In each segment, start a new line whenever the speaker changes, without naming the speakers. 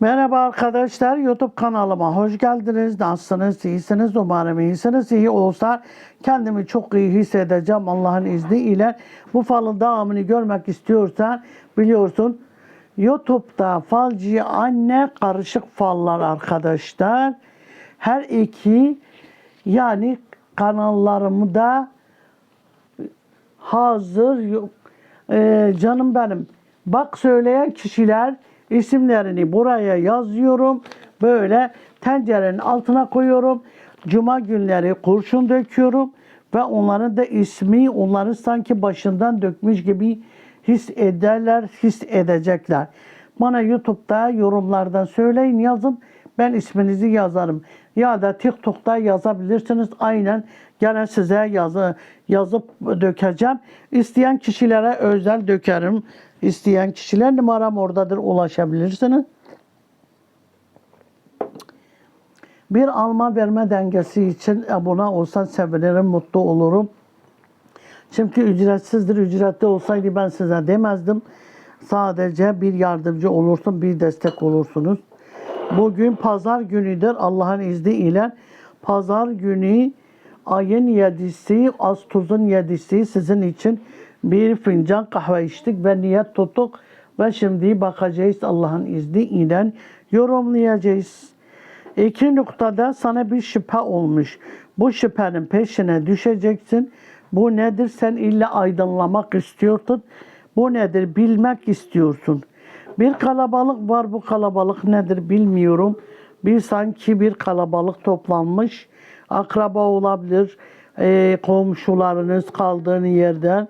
Merhaba arkadaşlar YouTube kanalıma hoş geldiniz. Nasılsınız? İyisiniz? Umarım iyisiniz. İyi olsa kendimi çok iyi hissedeceğim Allah'ın izniyle. Bu falın devamını görmek istiyorsan biliyorsun YouTube'da falcı anne karışık fallar arkadaşlar. Her iki yani kanallarımda hazır. Ee, canım benim. Bak söyleyen kişiler isimlerini buraya yazıyorum. Böyle tencerenin altına koyuyorum. Cuma günleri kurşun döküyorum ve onların da ismi onları sanki başından dökmüş gibi his ederler, his edecekler. Bana YouTube'da yorumlardan söyleyin yazın. Ben isminizi yazarım. Ya da TikTok'ta yazabilirsiniz. Aynen gene size yazı, yazıp dökeceğim. İsteyen kişilere özel dökerim. İsteyen kişiler numaram oradadır ulaşabilirsiniz. Bir alma verme dengesi için abone olsan sevinirim, mutlu olurum. Çünkü ücretsizdir. Ücretli olsaydı ben size demezdim. Sadece bir yardımcı olursun, bir destek olursunuz. Bugün pazar günüdür Allah'ın izniyle. Pazar günü ayın yedisi, Ağustos'un yedisi sizin için bir fincan kahve içtik ve niyet tuttuk. Ve şimdi bakacağız Allah'ın izniyle yorumlayacağız. İki noktada sana bir şüphe olmuş. Bu şüphenin peşine düşeceksin. Bu nedir? Sen illa aydınlamak istiyorsun. Bu nedir? Bilmek istiyorsun. Bir kalabalık var. Bu kalabalık nedir bilmiyorum. Bir sanki bir kalabalık toplanmış. Akraba olabilir. eee, komşularınız kaldığın yerden.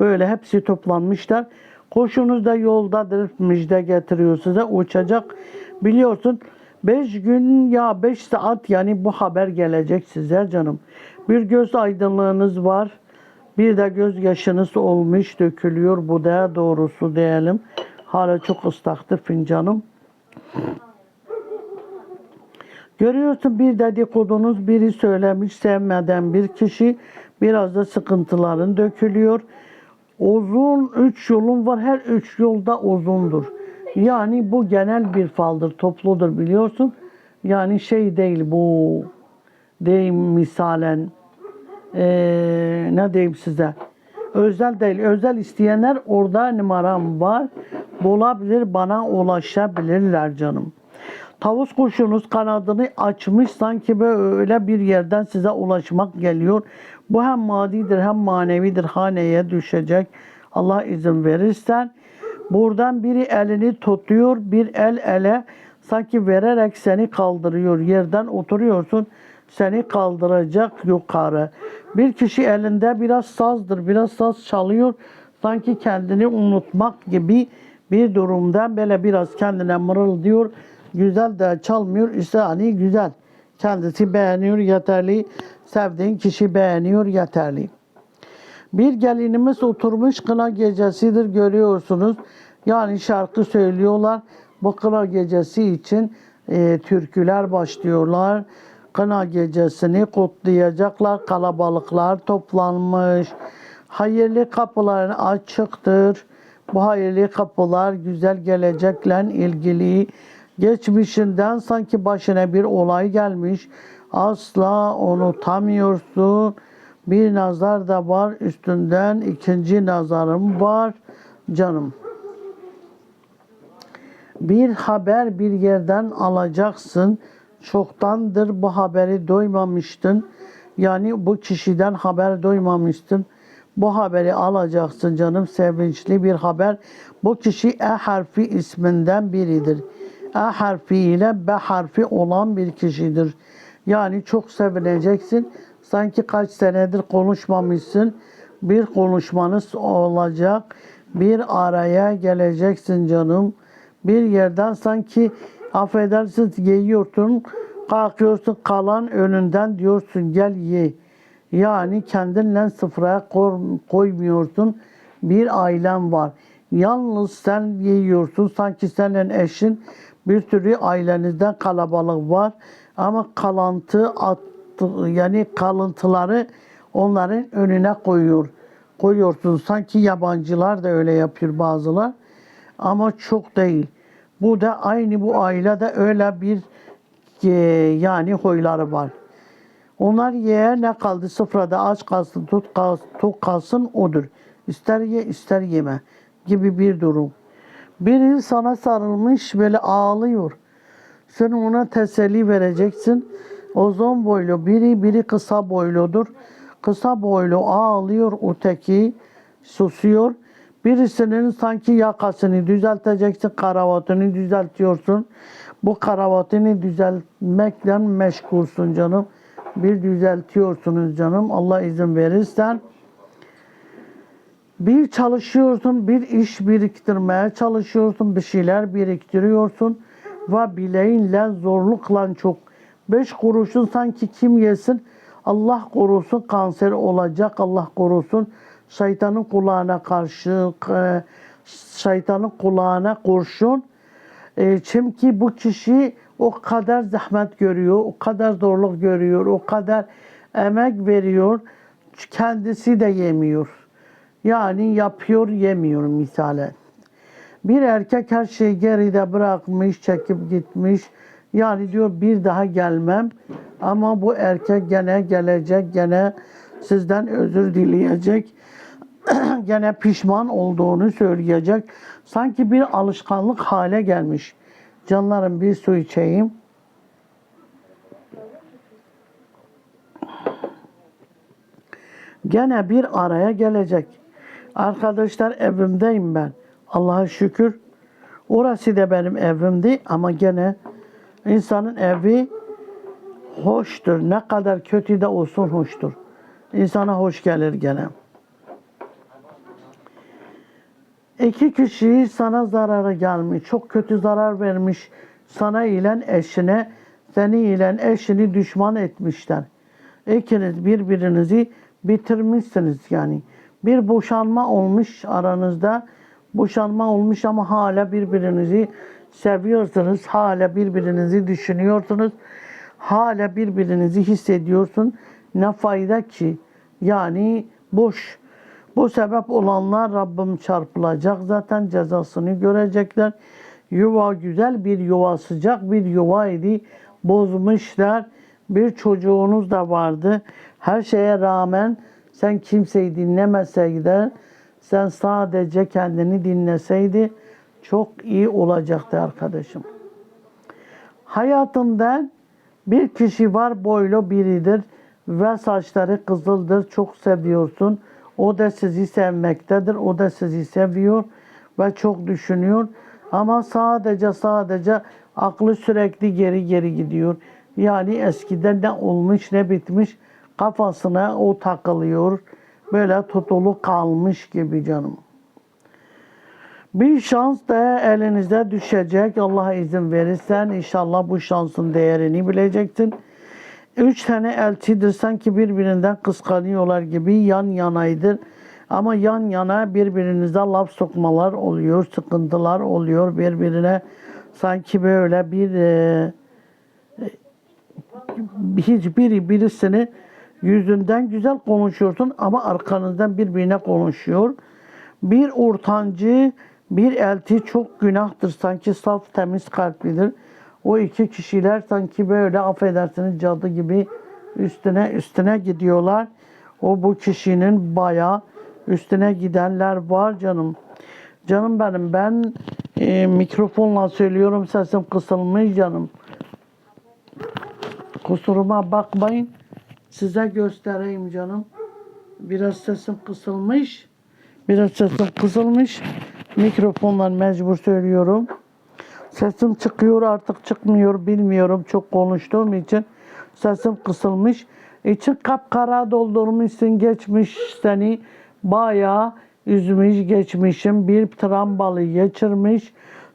Böyle hepsi toplanmışlar. Koşunuz da yoldadır. Müjde getiriyor size. Uçacak. Biliyorsun 5 gün ya 5 saat yani bu haber gelecek size canım. Bir göz aydınlığınız var. Bir de gözyaşınız olmuş, dökülüyor. Bu da doğrusu diyelim. Hala çok ıslaktır fincanım. Görüyorsun bir dedikodunuz biri söylemiş sevmeden bir kişi biraz da sıkıntıların dökülüyor. Uzun üç yolun var. Her üç yolda uzundur. Yani bu genel bir faldır, topludur biliyorsun. Yani şey değil bu deyim misalen eee, ne diyeyim size özel değil. Özel isteyenler orada numaram var. Bulabilir bana ulaşabilirler canım. Tavus kuşunuz kanadını açmış sanki böyle bir yerden size ulaşmak geliyor. Bu hem madidir hem manevidir. Haneye düşecek. Allah izin verirsen. Buradan biri elini tutuyor, bir el ele sanki vererek seni kaldırıyor. Yerden oturuyorsun, seni kaldıracak yukarı. Bir kişi elinde biraz sazdır, biraz saz çalıyor. Sanki kendini unutmak gibi bir durumda böyle biraz kendine mırıldıyor. Güzel de çalmıyor, işte hani güzel. Kendisi beğeniyor yeterli. Sevdiğin kişi beğeniyor yeterli. Bir gelinimiz oturmuş kına gecesidir görüyorsunuz. Yani şarkı söylüyorlar. Bu kına gecesi için e, türküler başlıyorlar. Kına gecesini kutlayacaklar. Kalabalıklar toplanmış. Hayırlı kapıların açıktır. Bu hayırlı kapılar güzel gelecekle ilgili geçmişinden sanki başına bir olay gelmiş. Asla unutamıyorsun. Bir nazar da var üstünden ikinci nazarım var canım. Bir haber bir yerden alacaksın. Çoktandır bu haberi duymamıştın. Yani bu kişiden haber duymamıştın. Bu haberi alacaksın canım sevinçli bir haber. Bu kişi E harfi isminden biridir. E harfi ile B harfi olan bir kişidir. Yani çok sevineceksin. Sanki kaç senedir konuşmamışsın. Bir konuşmanız olacak. Bir araya geleceksin canım. Bir yerden sanki affedersiniz yiyorsun. Kalkıyorsun kalan önünden diyorsun gel ye. Yani kendinle sıfıra koy- koymuyorsun. Bir ailen var. Yalnız sen yiyorsun. Sanki senin eşin bir sürü ailenizden kalabalık var. Ama kalantı attı, yani kalıntıları onların önüne koyuyor. Koyuyorsun. Sanki yabancılar da öyle yapıyor bazılar. Ama çok değil. Bu da aynı bu ailede öyle bir e, yani huyları var. Onlar yeye ne kaldı sıfırada aç kalsın, tut kalsın, tok kalsın odur. İster ye ister yeme gibi bir durum. Biri sana sarılmış böyle ağlıyor. Sen ona teselli vereceksin. Uzun boylu biri biri kısa boyludur. Kısa boylu ağlıyor öteki susuyor. Birisinin sanki yakasını düzelteceksin, kravatını düzeltiyorsun. Bu kravatını düzeltmekle meşgulsün canım. Bir düzeltiyorsunuz canım. Allah izin verirsen. Bir çalışıyorsun, bir iş biriktirmeye çalışıyorsun, bir şeyler biriktiriyorsun ve bileğinle zorlukla çok. Beş kuruşun sanki kim yesin? Allah korusun kanser olacak, Allah korusun şeytanın kulağına karşı, e, şeytanın kulağına kurşun. E, Çünkü bu kişi o kadar zahmet görüyor, o kadar zorluk görüyor, o kadar emek veriyor, kendisi de yemiyor. Yani yapıyor, yemiyor misalen. Bir erkek her şeyi geride bırakmış, çekip gitmiş. Yani diyor bir daha gelmem. Ama bu erkek gene gelecek, gene sizden özür dileyecek. gene pişman olduğunu söyleyecek. Sanki bir alışkanlık hale gelmiş. Canlarım bir su içeyim. Gene bir araya gelecek. Arkadaşlar evimdeyim ben. Allah'a şükür. Orası da benim evimdi ama gene insanın evi hoştur. Ne kadar kötü de olsun hoştur. İnsana hoş gelir gene. İki kişi sana zararı gelmiş. Çok kötü zarar vermiş. Sana ile eşine, seni ile eşini düşman etmişler. İkiniz birbirinizi bitirmişsiniz yani. Bir boşanma olmuş aranızda. Boşanma olmuş ama hala birbirinizi seviyorsunuz. Hala birbirinizi düşünüyorsunuz. Hala birbirinizi hissediyorsun. Ne fayda ki? Yani boş. Bu sebep olanlar Rabbim çarpılacak zaten cezasını görecekler. Yuva güzel bir yuva sıcak bir yuva idi. Bozmuşlar. Bir çocuğunuz da vardı. Her şeye rağmen sen kimseyi dinlemeseydin, sen sadece kendini dinleseydi çok iyi olacaktı arkadaşım. Hayatında bir kişi var boylu biridir ve saçları kızıldır. Çok seviyorsun. O da sizi sevmektedir. O da sizi seviyor ve çok düşünüyor. Ama sadece sadece aklı sürekli geri geri gidiyor. Yani eskiden ne olmuş ne bitmiş kafasına o takılıyor. Böyle tutulu kalmış gibi canım. Bir şans da elinizde düşecek. Allah izin verirsen inşallah bu şansın değerini bileceksin. Üç tane elçidir sanki birbirinden kıskanıyorlar gibi yan yanaydır. Ama yan yana birbirinize laf sokmalar oluyor, sıkıntılar oluyor birbirine. Sanki böyle bir e, hiçbiri birisini yüzünden güzel konuşuyorsun ama arkanızdan birbirine konuşuyor. Bir ortancı, bir elti çok günahtır. Sanki saf, temiz kalplidir. O iki kişiler sanki böyle affedersiniz cadı gibi üstüne üstüne gidiyorlar. O bu kişinin bayağı üstüne gidenler var canım. Canım benim ben e, mikrofonla söylüyorum sesim kısılmış canım. Kusuruma bakmayın. Size göstereyim canım. Biraz sesim kısılmış. Biraz sesim kısılmış. Mikrofonla mecbur söylüyorum. Sesim çıkıyor artık çıkmıyor bilmiyorum. Çok konuştuğum için sesim kısılmış. İçin kapkara doldurmuşsun geçmiş seni. Bayağı üzmüş geçmişim. Bir trambalı geçirmiş.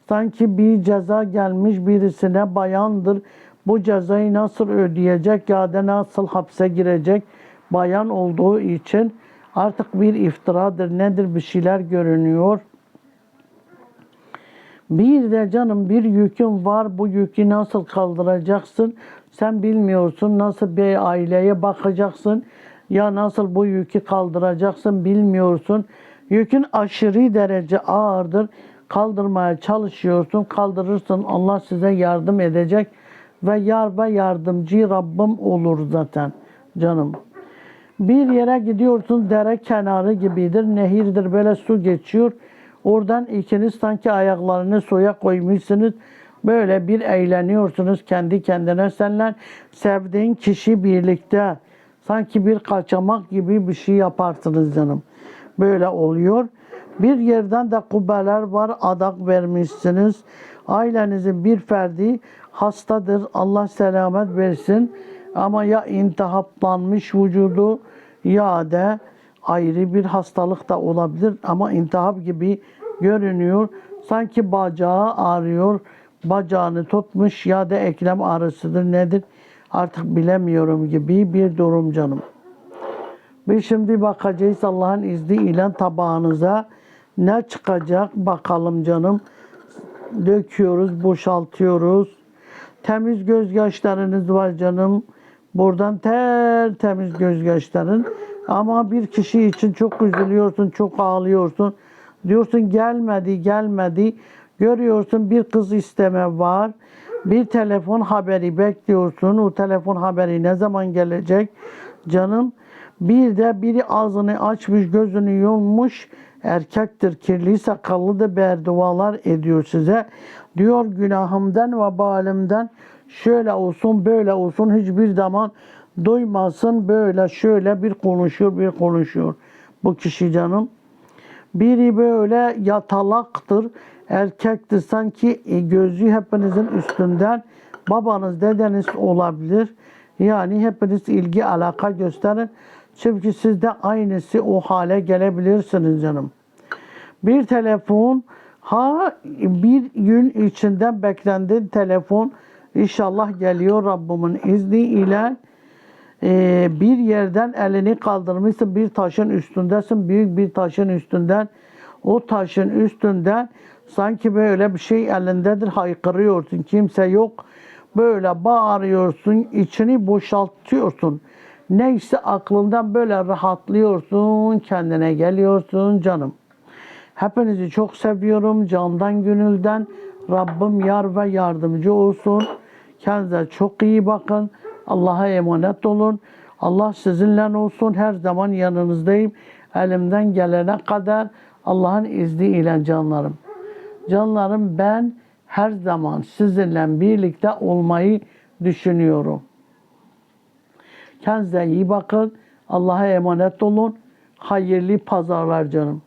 Sanki bir ceza gelmiş birisine bayandır. Bu cezayı nasıl ödeyecek ya da nasıl hapse girecek bayan olduğu için artık bir iftiradır nedir bir şeyler görünüyor. Bir de canım bir yükün var bu yükü nasıl kaldıracaksın sen bilmiyorsun nasıl bir aileye bakacaksın ya nasıl bu yükü kaldıracaksın bilmiyorsun. Yükün aşırı derece ağırdır. Kaldırmaya çalışıyorsun, kaldırırsın. Allah size yardım edecek ve yar ve yardımcı Rabbim olur zaten canım. Bir yere gidiyorsun dere kenarı gibidir, nehirdir böyle su geçiyor. Oradan ikiniz sanki ayaklarını suya koymuşsunuz. Böyle bir eğleniyorsunuz kendi kendine. Senle sevdiğin kişi birlikte sanki bir kaçamak gibi bir şey yaparsınız canım. Böyle oluyor. Bir yerden de kubbeler var, adak vermişsiniz. Ailenizin bir ferdi hastadır. Allah selamet versin. Ama ya intihaplanmış vücudu ya da ayrı bir hastalık da olabilir ama intihap gibi görünüyor. Sanki bacağı ağrıyor, bacağını tutmuş ya da eklem ağrısıdır nedir artık bilemiyorum gibi bir durum canım. Biz şimdi bakacağız Allah'ın izniyle tabağınıza ne çıkacak bakalım canım. Döküyoruz, boşaltıyoruz. Temiz gözyaşlarınız var canım. Buradan tertemiz gözyaşların. Ama bir kişi için çok üzülüyorsun, çok ağlıyorsun. Diyorsun gelmedi, gelmedi. Görüyorsun bir kız isteme var. Bir telefon haberi bekliyorsun. O telefon haberi ne zaman gelecek? Canım bir de biri ağzını açmış, gözünü yummuş. Erkektir, kirli sakallı da berdualar ediyor size. Diyor günahımdan ve balimden şöyle olsun, böyle olsun hiçbir zaman duymasın. Böyle şöyle bir konuşuyor, bir konuşuyor. Bu kişi canım. Biri böyle yatalaktır, erkektir. Sanki e, gözü hepinizin üstünden babanız, dedeniz olabilir. Yani hepiniz ilgi, alaka gösterin. Çünkü siz de aynısı o hale gelebilirsiniz canım. Bir telefon, ha bir gün içinde beklendiğin telefon inşallah geliyor Rabbimin izniyle. Ee, bir yerden elini kaldırmışsın, bir taşın üstündesin, büyük bir taşın üstünden. O taşın üstünden sanki böyle bir şey elindedir, haykırıyorsun, kimse yok. Böyle bağırıyorsun, içini boşaltıyorsun. Neyse aklından böyle rahatlıyorsun, kendine geliyorsun canım. Hepinizi çok seviyorum candan gönülden. Rabbim yar ve yardımcı olsun. Kendinize çok iyi bakın. Allah'a emanet olun. Allah sizinle olsun. Her zaman yanınızdayım. Elimden gelene kadar Allah'ın izniyle canlarım. Canlarım ben her zaman sizinle birlikte olmayı düşünüyorum. Kendinize iyi bakın. Allah'a emanet olun. Hayırlı pazarlar canım.